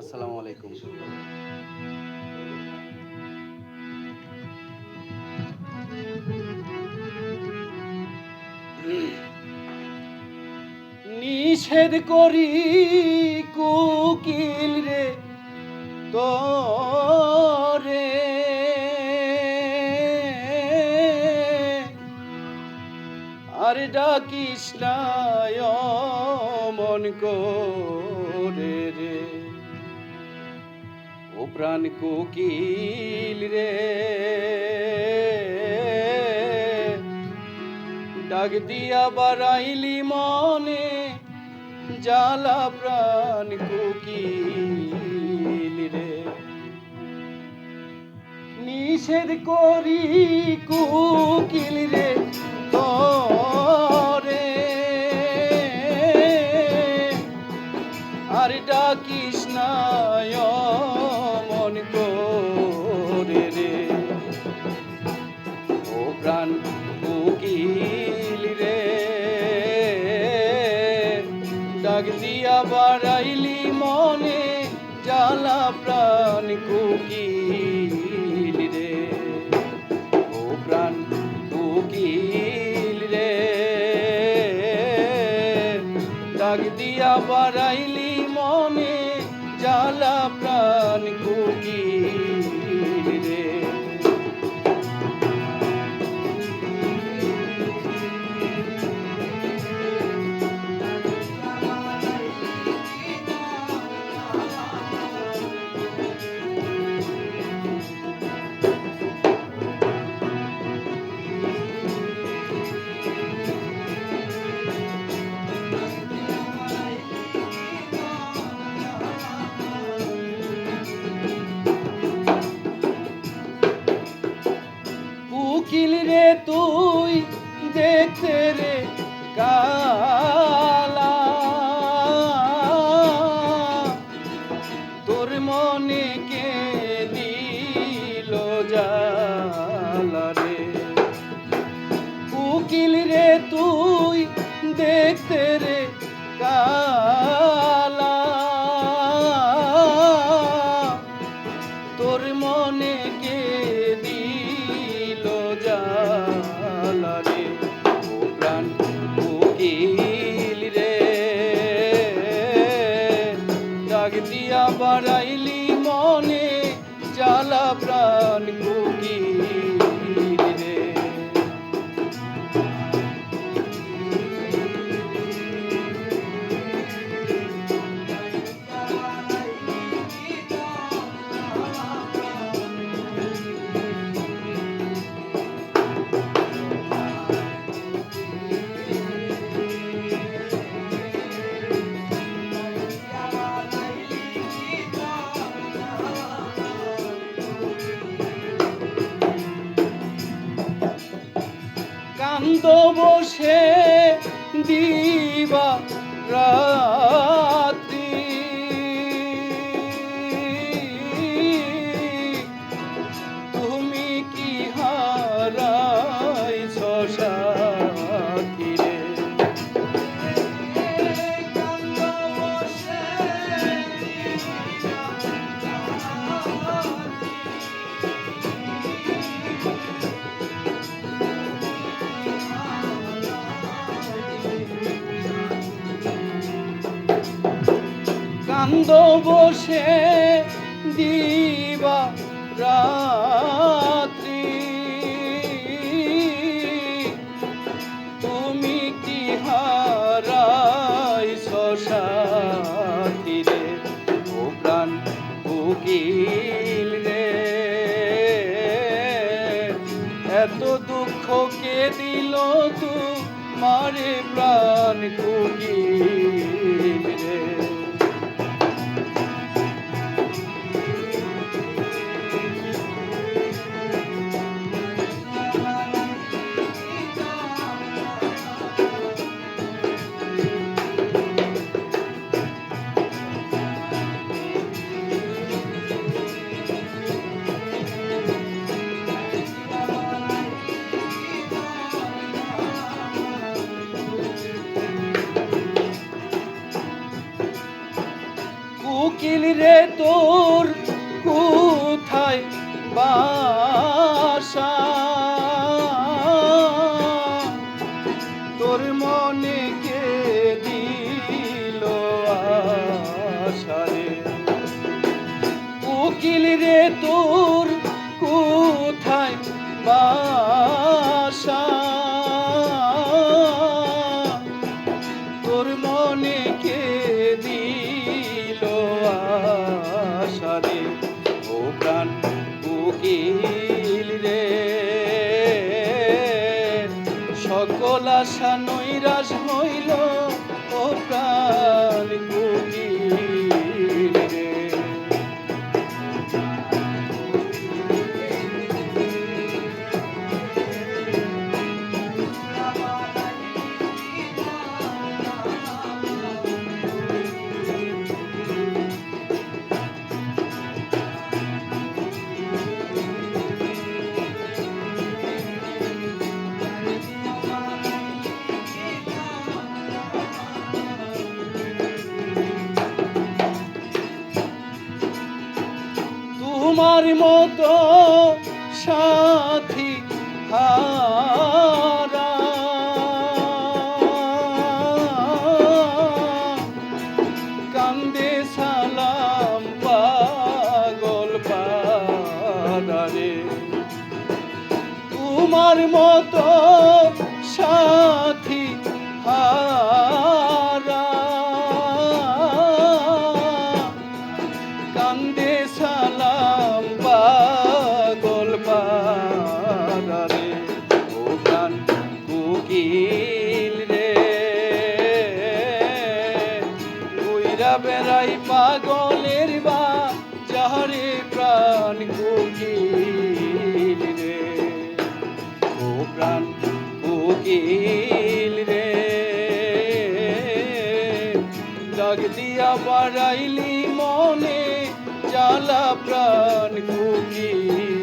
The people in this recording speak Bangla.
আসসালামু আলাইকুম। নিষেধ করি কুকিল রে তোরে। আর ডাকিস না মন করে রে। ও প্রাণ কোকিল রে। ডাক দিয়া বারাইলি মনে, জ্বালা প্রাণ কোকিল রে। নিষেধ করি কুকিল রে তোরে। আর ডাকিস না ডাক দিয়া বাড়াইলি মনে, জ্বালা প্রাণ কুকি রে। ও প্রাণ কুকি রে। ডাক দিয়া বাড়াইলি মনে, জ্বালা প্রাণ কোকিল রে কে রে? উকিল রে তুই দেখতে রে কালা কান্দ বসে দিবা রাত্রি কান্দ বসে দিবা রাত্রি। তুমি কি হারাই সাথী রে ও প্রাণ রে? এত দুঃখ কে দিল তু মারে প্রাণ কোকিল উকিল রে তোর কোথায় বাসা? তোমার মতো সাথী হারা। কান্দে সালাম পাগল পাদারে তোমার মতো বেড়াই পাগলের বা, যাহারে প্রাণ কুকিল রে। ও প্রাণ কোকিল রে। ডাক দিয়া বাড়াইলি মনে, জ্বালা প্রাণ কোকিল